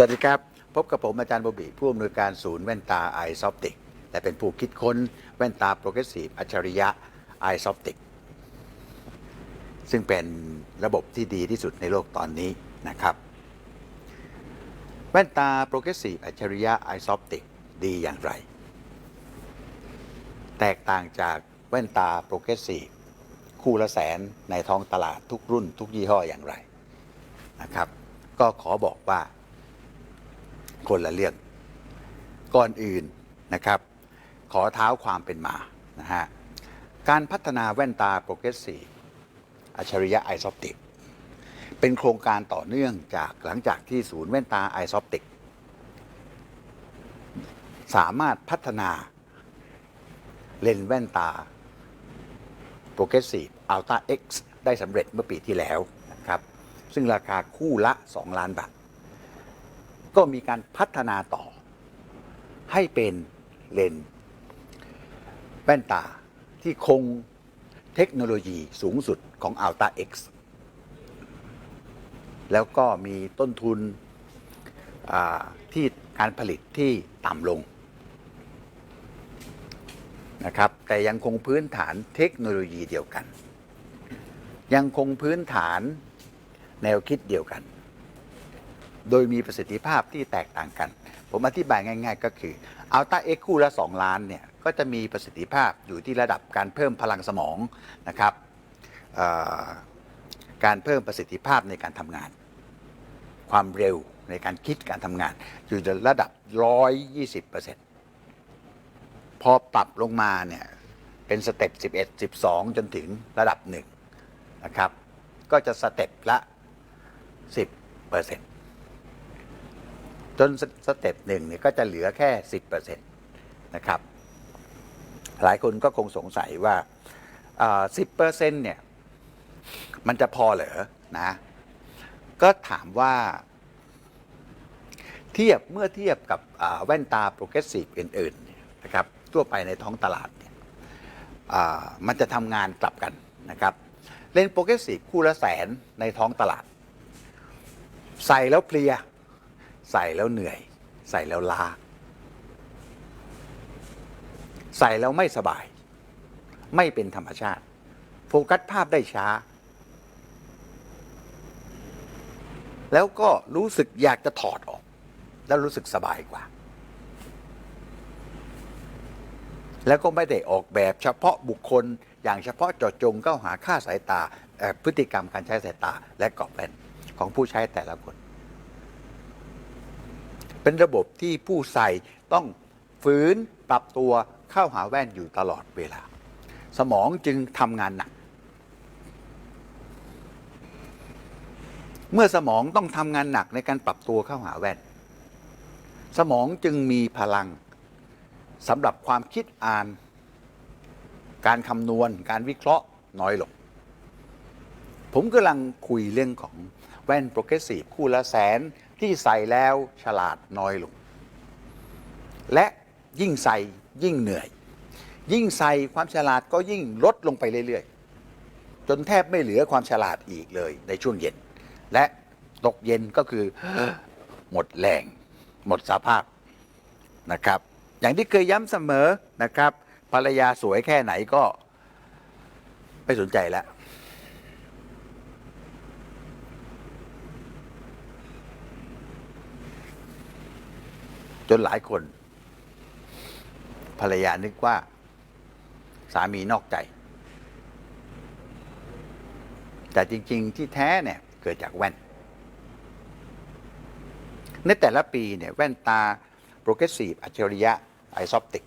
สวัสดีครับ พบกับผมอาจารย์บบีผู้อำนวยการศูนย์แว่นตา i s o p t i c และเป็นผู้คิดค้นแว่นตาโปรเกรสซีฟอัจฉริยะ i s o p t i c ซึ่งเป็นระบบที่ดีที่สุดในโลกตอนนี้นะครับ แว่นตาโปรเกรสซีฟอัจฉริยะ i s o p t i c ดีอย่างไร แตกต่างจากแว่นตาโปรเกรสซีฟคู่ละแสนในท้องตลาดทุกรุ่นทุกยี่ห้ออย่างไรนะครับ ก็ขอบอกว่า คนละเรื่อง ก่อนอื่นนะครับ ขอเท้าความเป็นมานะฮะการพัฒนาแว่นตาโปรเกรสซีฟอัจฉริยะไอซอปติกเป็นโครงการต่อเนื่องจากหลังจากที่ศูนย์แว่นตาไอซอปติกสามารถพัฒนาเลนส์แว่นตาโปรเกรสซีฟอัลต้าเอ็กซ์ได้สำเร็จเมื่อปีที่แล้วนะครับ ซึ่งราคาคู่ละ 2 ล้านบาท ก็มีการพัฒนาต่อ ให้เป็นเลนแว่นตาที่คงเทคโนโลยีสูงสุดของ Alta X แล้วก็มีต้นทุนที่การผลิตที่ต่ำลงนะครับแต่ยังคงพื้นฐานเทคโนโลยีเดียวกัน ยังคงพื้นฐานแนวคิดเดียวกัน โดยมีประสิทธิภาพที่แตกต่างกัน ผมอธิบายง่าย ๆ ก็คือ Alta X คู่ละ 2 ล้านเนี่ยก็จะมีประสิทธิภาพอยู่ที่ระดับการเพิ่มพลังสมองนะครับการเพิ่มประสิทธิภาพในการทำงาน ความเร็วในการคิดการทำงาน อยู่ในระดับ 120%พอปรับลงมาเนี่ยเป็นสเต็ป 11 12 จนถึงระดับ1นะครับ ก็จะสเต็ปละ 10% จนสเต็ปหนึ่งเนี่ยก็จะเหลือแค่ 10%นะครับ หลายคนก็คงสงสัยว่าอ่า 10%เนี่ย มันจะพอเหรอนะ ก็ถามว่า เทียบเมื่อเทียบกับแว่นตาโปรเกรสซีฟอื่นๆนะครับ ทั่วไปในท้องตลาดเนี่ยมันจะทำงานกลับกันนะครับ เลนโปรเกรสซีฟคู่ละแสนในท้องตลาด ใส่แล้วเพลีย ใส่แล้วเหนื่อย ใส่แล้วล้า ใส่แล้วไม่สบาย ไม่เป็นธรรมชาติ โฟกัสภาพได้ช้า แล้วก็รู้สึกอยากจะถอดออก แล้วรู้สึกสบายกว่า แล้วก็ไม่ได้ออกแบบเฉพาะบุคคลอย่างเฉพาะเจาะจงเข้าหาค่าสายตาพฤติกรรมการใช้สายตาและกรอบแว่นของผู้ใช้แต่ละคน เป็นระบบที่ผู้ใส่ต้องฝืนปรับตัวเข้าหาแว่นอยู่ตลอดเวลา สมองจึงทำงานหนัก เมื่อสมองต้องทำงานหนักในการปรับตัวเข้าหาแว่น สมองจึงมีพลังสำหรับความคิดอ่าน การคำนวณ การวิเคราะห์น้อยลง ผมกำลังคุยเรื่องของแว่นโปรเกรสซีฟคู่ละแสน ที่ใส่แล้วฉลาดน้อยลง และยิ่งใส่ยิ่งเหนื่อย ยิ่งใส่ความฉลาดก็ยิ่งลดลงไปเรื่อยๆ จนแทบไม่เหลือความฉลาดอีกเลยในช่วงเย็น และตกเย็นก็คือหมดแรงหมดสภาพนะครับ อย่างที่เคยย้ำเสมอนะครับ ภรรยาสวยแค่ไหนก็ไม่สนใจแล้ว จนหลายคน ภรรยานึกว่า สามีนอกใจ แต่จริง ๆ ที่แท้เนี่ย เกิดจากแว่น ในแต่ละปีเนี่ย แว่นตาโปรเกรสซีฟอัจฉริยะไอซอปติก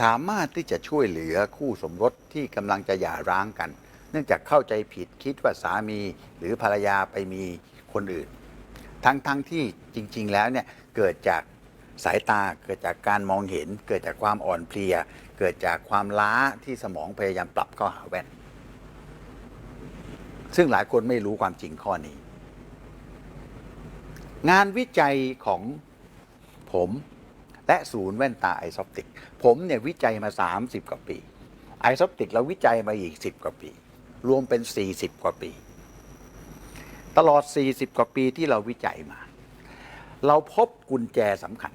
สามารถที่จะช่วยเหลือคู่สมรสที่กำลังจะหย่าร้างกัน เนื่องจากเข้าใจผิดคิดว่าสามีหรือภรรยาไปมีคนอื่น ทั้งๆทที่จริง ๆ แล้วเนี่ยเกิดจากสายตาเกิดจากการมองเห็น เกิดจากความอ่อนเพลีย เกิดจากความล้าที่สมองพยายามปรับเข้าหาแว่น ซึ่งหลายคนไม่รู้ความจริงข้อนี้ งานวิจัยของผมและศูนย์แว่นตาไอซอปติก ผมเนี่ยวิจัยมา 30 กว่าปี ไอซอปติกเราวิจัยมาอีก 10 กว่าปี รวมเป็น 40 กว่าปี ตลอด 40 กว่าปีที่เราวิจัยมา เราพบกุญแจสำคัญ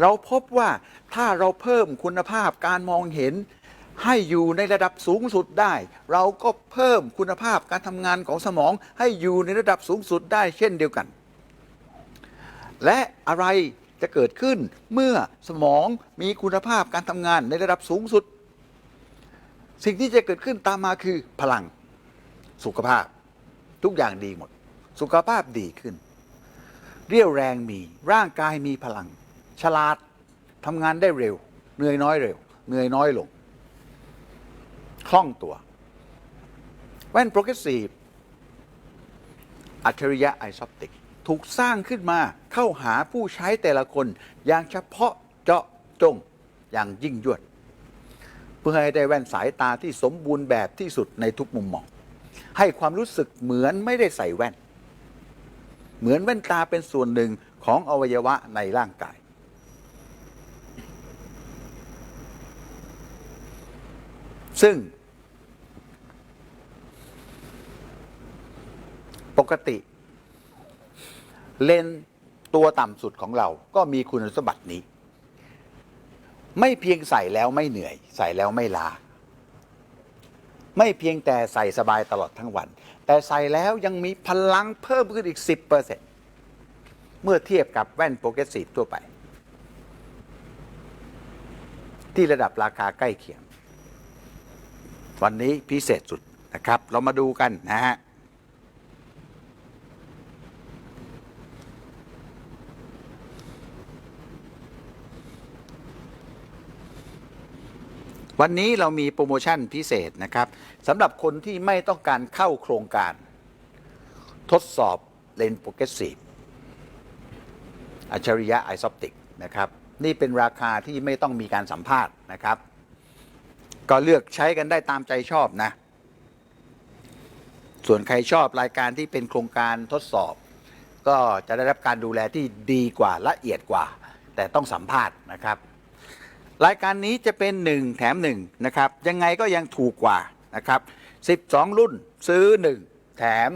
เราพบว่าถ้าเราเพิ่มคุณภาพการมองเห็นให้อยู่ในระดับสูงสุดได้ เราก็เพิ่มคุณภาพการทำงานของสมองให้อยู่ในระดับสูงสุดได้เช่นเดียวกัน และอะไรจะเกิดขึ้นเมื่อสมองมีคุณภาพการทำงานในระดับสูงสุด สิ่งที่จะเกิดขึ้นตามมาคือพลังสุขภาพ ทุกอย่างดีหมด สุขภาพดีขึ้น เรี่ยวแรงมีร่างกายมีพลัง ฉลาดทำงานได้เร็ว เหนื่อยน้อยเร็ว เหนื่อยน้อยลง คล่องตัวแว่นโปรเกรสซีฟอัจฉริยะไอซอปติก ถูกสร้างขึ้นมาเข้าหาผู้ใช้แต่ละคน อย่างเฉพาะเจาะจงอย่างยิ่งยวด เพื่อให้ได้แว่นสายตาที่สมบูรณ์แบบที่สุดในทุกมุมมอง ให้ความรู้สึกเหมือนไม่ได้ใส่แว่น เหมือนแว่นตาเป็นส่วนหนึ่งของอวัยวะในร่างกาย ซึ่ง ปกติ เลนตัวต่ำสุดของเราก็มีคุณสมบัตินี้ ไม่เพียงใส่แล้วไม่เหนื่อย ใส่แล้วไม่ลา ไม่เพียงแต่ใส่สบายตลอดทั้งวัน แต่ใส่แล้วยังมีพลังเพิ่มขึ้นอีก 10%เมื่อเทียบกับแว่นโปรเกรสซีฟทั่วไป ที่ระดับราคาใกล้เคียง วันนี้พิเศษสุดนะครับ เรามาดูกันนะฮะ วันนี้เรามีโปรโมชั่นพิเศษนะครับสำหรับคนที่ไม่ต้องการเข้าโครงการ ทดสอบเลนส์โปรเกรสซีฟอัจฉริยะไอซอปติกนะครับ นี่เป็นราคาที่ไม่ต้องมีการสัมภาษณ์นะครับ ก็เลือกใช้กันได้ตามใจชอบนะ ส่วนใครชอบรายการที่เป็นโครงการทดสอบ ก็จะได้รับการดูแลที่ดีกว่าละเอียดกว่า แต่ต้องสัมภาษณ์นะครับ รายการนี้จะเป็น 1 แถม1นะครับยังไงก็ยังถูกกว่านะครับ12 รุ่นซื้อ 1 แถม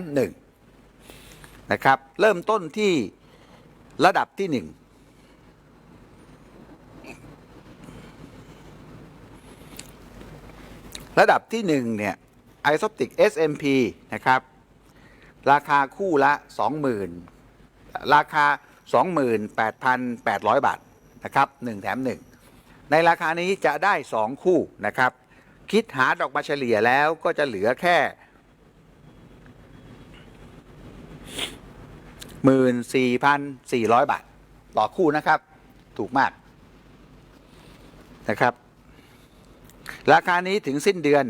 1นะครับเริ่มต้นที่ระดับที่ 1 ระดับที่ 1 เนี่ย Isoptic SMP นะครับ ราคาคู่ละ 20,000 ราคา 28,800 บาทนะครับ 1 แถม 1 ในราคานี้จะได้ 2 คู่นะครับ คิดหาดอกมาเฉลี่ยแล้วก็จะเหลือแค่14,400บาท ต่อคู่นะครับ ถูกมากนะครับ ราคานี้ถึงสิ้นเดือน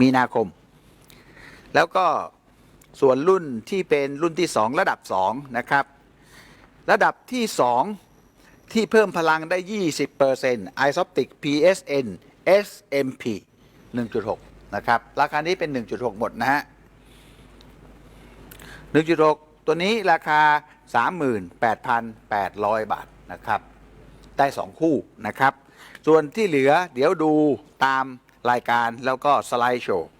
มีนาคม แล้วก็ส่วนรุ่นที่เป็นรุ่นที่ 2 ระดับ 2 นะครับ ระดับที่ 2 ที่เพิ่มพลังได้ 20% Isoptic PSN SMP 1.6 นะครับ ราคานี้เป็น 1.6 หมดนะฮะ 1.6 ตัวนี้ราคา 38,800 บาทนะครับ ได้ 2 คู่นะครับ ส่วนที่เหลือเดี๋ยวดูตามรายการแล้วก็สไลด์โชว์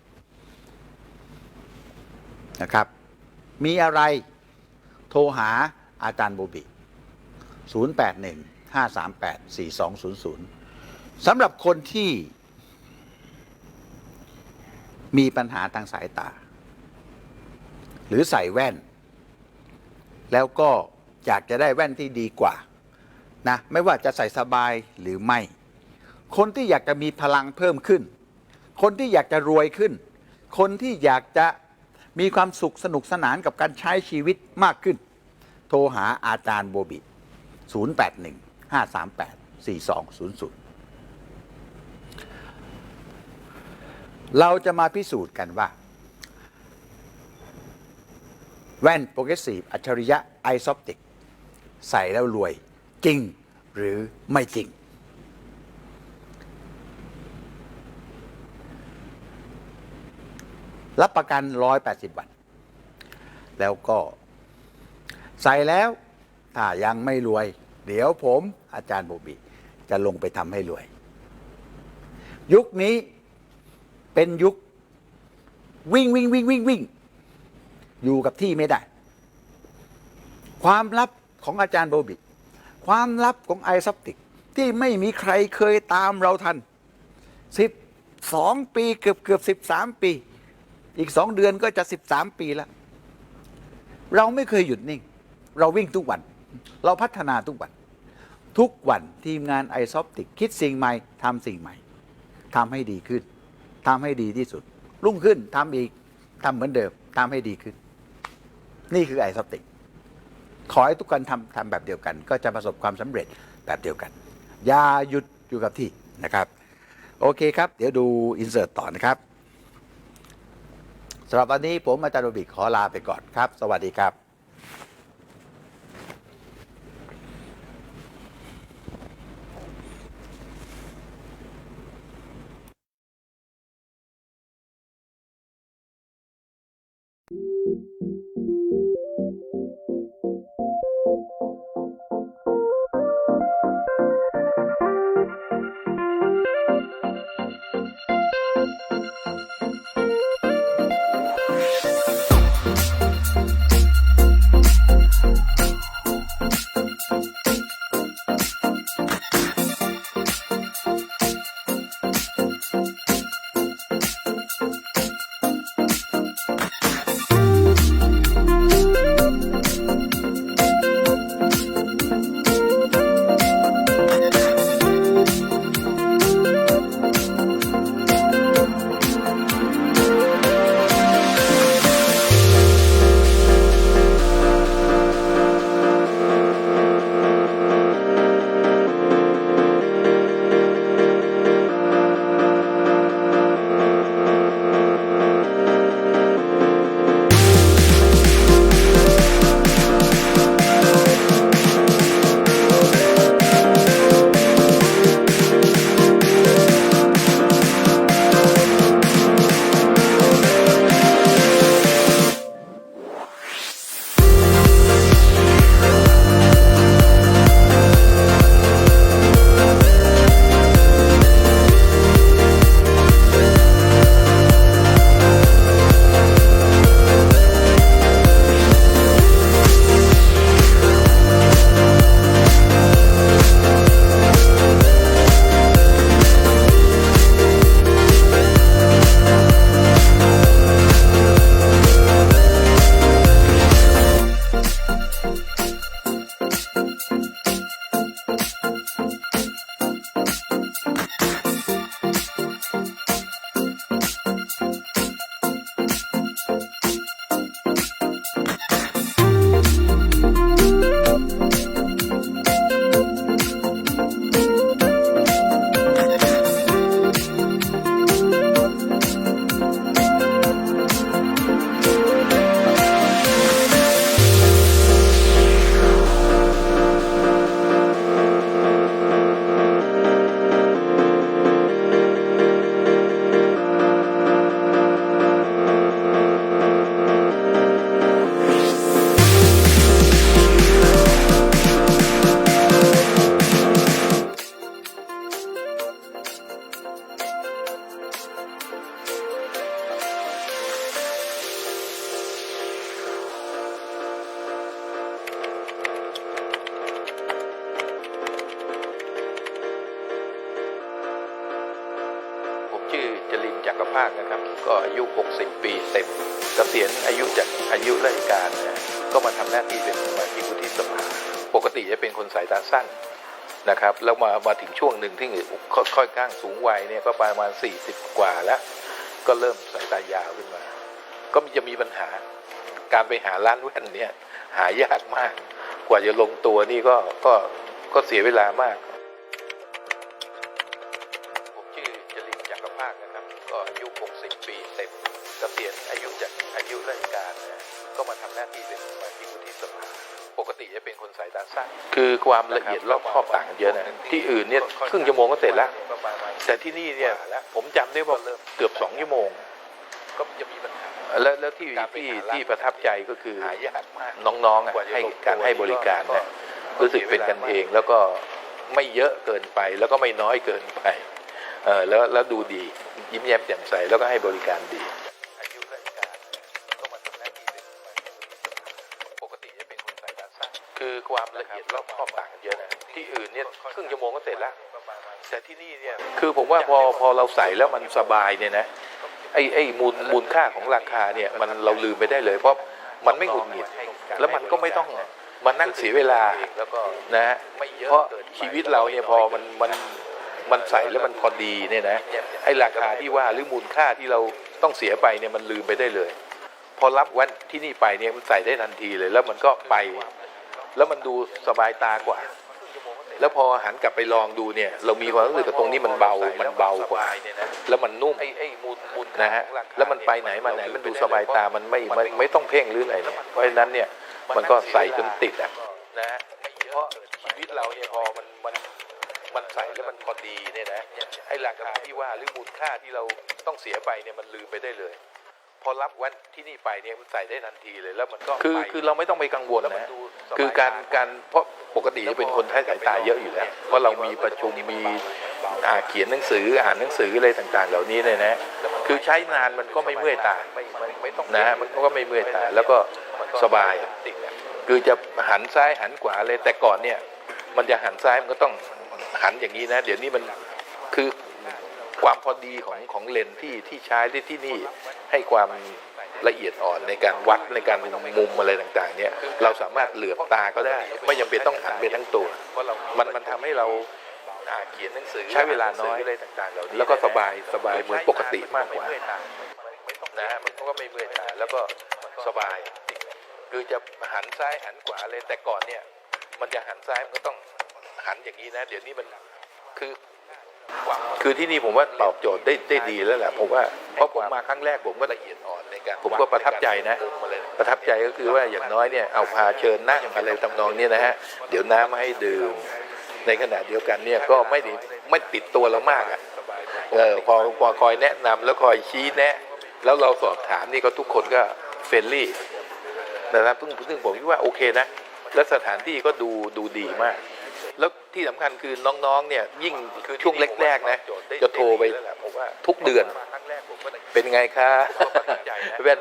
นะครับ มีอะไรโทรหา อาจารย์โบบิ081 538 4200สำหรับคนที่มีปัญหาทางสายตา หรือใส่แว่น แล้วก็อยากจะได้แว่นที่ดีกว่านะไม่ว่าจะใส่สบายหรือไม่ คนที่อยากจะมีพลังเพิ่มขึ้น คนที่อยากจะรวยขึ้น คนที่อยากจะมีความสุขสนุกสนานกับการใช้ชีวิตมากขึ้น โทรหาอาจารย์โบบิ 081 538 4200 เราจะมาพิสูจน์กันว่า แว่นโปรเกรสซีฟอัจฉริยะไอซอปติก ใส่แล้วรวยจริงหรือไม่จริง รับประกัน 180 วัน แล้วก็ ใส่แล้วถ้ายังไม่รวย เดี๋ยวผมอาจารย์โบบีจะลงไปทำให้รวย ยุคนี้เป็นยุควิ่งวิ่งวิ่งวิ่งวิ่งอยู่กับที่ไม่ได้ ความลับของอาจารย์โบบิความลับของไอซัปติก ที่ไม่มีใครเคยตามเราทันสิบสองปีเกือบเกือบสิบสามปี อีกสองเดือนก็จะสิบสามปีแล้ว เราไม่เคยหยุดนิ่ง เราวิ่งทุกวัน เราพัฒนาทุกวัน ทุกวันทีมงานไอซอปติกคิดสิ่งใหม่ทำสิ่งใหม่ทำให้ดีขึ้นทำให้ดีที่สุด รุ่งขึ้นทำอีกทำเหมือนเดิมทำให้ดีขึ้น นี่คือไอซอปติกขอให้ทุกคนทำทำแบบเดียวกัน ก็จะประสบความสำเร็จแบบเดียวกัน อย่าหยุดอยู่กับที่นะครับ โอเคครับ เดี๋ยวดูอินเสิร์ตต่อนะครับสำหรับวันนี้ผมอาจารย์โรบิขอลาไปก่อนครับ สวัสดีครับ ผม แล้วมามาถึงช่วงหนึ่งที่ค่อยๆข้างสูงวัยเนี่ยก็ประมาณสี่สิบกว่าแล้ว ก็เริ่มสายตายาวขึ้นมา ก็จะมีปัญหาการไปหาร้านแว่นเนี่ยหายากมาก กว่าจะลงตัวนี่ก็ก็ก็เสียเวลามาก คือความละเอียดรอบครอบต่างกันเยอะนะที่อื่นเนี่ยครึ่งชั่วโมงก็เสร็จแล้ว แต่ที่นี่เนี่ยผมจำได้ว่าเกือบสองชั่วโมงก็จะมีปัญหาแล้วแล้วที่ที่ที่ประทับใจก็คือน้องๆอะให้การให้บริการนะรู้สึกเป็นกันเองแล้วก็ไม่เยอะเกินไปแล้วก็ไม่น้อยเกินไปเออแล้วแล้วดูดียิ้มแย้มแจ่มใสแล้วก็ให้บริการดี คือความละเอียดรอบครอบต่างกันเยอะนะที่อื่นเนี่ยครึ่งชั่วโมงก็เสร็จแล้ว แต่ที่นี่เนี่ยคือผมว่าพอพอเราใส่แล้วมันสบายเนี่ยนะไอ้ไอ้มูลมูลค่าของราคาเนี่ยมันเราลืมไปได้เลย เพราะมันไม่หงุดหงิดแล้วมันก็ไม่ต้องมานั่งเสียเวลานะฮะเพราะชีวิตเราเนี่ยพอมันมันมันใส่แล้วมันพอดีเนี่ยนะไอ้ราคาที่ว่าหรือมูลค่าที่เราต้องเสียไปเนี่ยมันลืมไปได้เลย พอรับวันที่นี่ไปเนี่ยมันใส่ได้ทันทีเลย แล้วมันก็ไป แล้วมันดูสบายตากว่า แล้วพอหันกลับไปลองดูเนี่ย เรามีความรู้สึกกับตรงนี้มันเบา มันเบากว่า แล้วมันนุ่มนะฮะ แล้วมันไปไหนมาไหน มันดูสบายตา มันไม่ไม่ไม่ต้องเพ่งหรืออะไรเนี่ยเพราะฉะนั้นเนี่ย มันก็ใส่จนติดอะนะฮะเพราะชีวิตเราเนี่ยพอมันมันมันใส่แล้วมันพอดีเนี่ยนะไอ้ราคาที่ว่าหรือมูลค่าที่เราต้องเสียไปเนี่ยมันลืมไปได้เลย พอรับวันที่นี่ไปเนี่ยมันใส่ได้ทันทีเลยแล้วมันก็คือคือเราไม่ต้องไปกังวลนะคือการการเพราะปกติจะเป็นคนใช้สายตาเยอะอยู่แล้วเพราะเรามีประชุมมีอ่าเขียนหนังสืออ่านหนังสืออะไรต่างๆ เหล่านี้เนี่ยนะ คือใช้นานมันก็ไม่เมื่อยตานะฮะมันก็ไม่เมื่อยตาแล้วก็สบาย คือจะหันซ้ายหันขวาเลยแต่ก่อนเนี่ย มันจะหันซ้ายมันก็ต้องหันอย่างนี้นะ เดี๋ยวนี้มันคือ ความพอดีของของเลนที่ที่ใช้ที่ที่นี่ให้ความละเอียดอ่อนในการวัดในการมุมอะไรต่างๆเนี่ยเราสามารถเหลือบตาก็ได้ ไม่จำเป็นต้องหันไปทั้งตัว มันมันทำให้เราอ่าเขียนหนังสือใช้เวลาน้อยแล้วก็สบายสบายเหมือนปกติมากกว่านะฮะมันก็ไม่เมื่อยตาแล้วก็สบาย คือจะหันซ้ายหันขวาเลยแต่ก่อนเนี่ย มันจะหันซ้ายมันก็ต้องหันอย่างนี้นะ เดี๋ยวนี้มันคือ คือที่นี่ผมว่าตอบโจทย์ได้ได้ดีแล้วแหละผมว่าเพราะผมมาครั้งแรกผมก็ละเอียดอ่อนในการผมก็ประทับใจนะ ประทับใจก็คือว่าอย่างน้อยเนี่ยเอาพาเชิญนั่งอะไรทำนองเนี้นะฮะเดี๋ยวน้ำมาให้ดื่ม ในขณะเดียวกันเนี่ยก็ไม่ได้ไม่ติดตัวเรามากอะเออพอพอคอยแนะนำแล้วคอยชี้แนะ แล้วเราสอบถามนี่ก็ทุกคนก็เฟรนลี่นะครับซึ่งซึ่งผมคิดว่าโอเคนะ และสถานที่ก็ดูดูดีมาก แล้ว ที่สำคัญคือน้องๆเนี่ยยิ่งช่วงแรกๆนะจะโทรไปทุกเดือน เป็นไงคะแว่น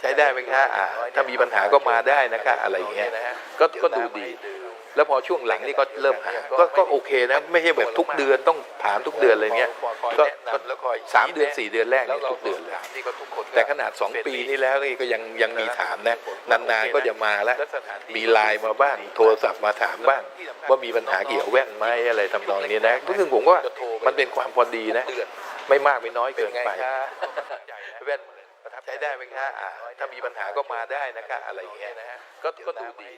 ใช้ได้ไหมคะอ่าถ้ามีปัญหาก็มาได้นะคะ อะไรอย่างเงี้ยก็ก็ดูดี แล้วพอช่วงหลังนี่ก็เริ่มหาก็ก็โอเคนะ ไม่ใช่แบบทุกเดือนต้องถามทุกเดือนเลยเงี้ยก็ก็สามเดือนสี่เดือนแรกเนี่ยทุกเดือนเลยแต่ขนาด2ปีนี่แล้วนี่ก็ยังยังมีถามนะนานๆก็จะมาแล้วมีไลน์มาบ้างโทรศัพท์มาถามบ้าง ว่ามีปัญหาเกี่ยวกับแว่นไหมอะไรทำนองนี้นะซึ่งผมว่ามันเป็นความพอดีนะ ไม่มากไม่น้อยเกินไปแว่นใช้ได้ไหมคะอ่าถ้ามีปัญหาก็มาได้นะคะอะไรอย่างเงี้ยก็ก็ดูดี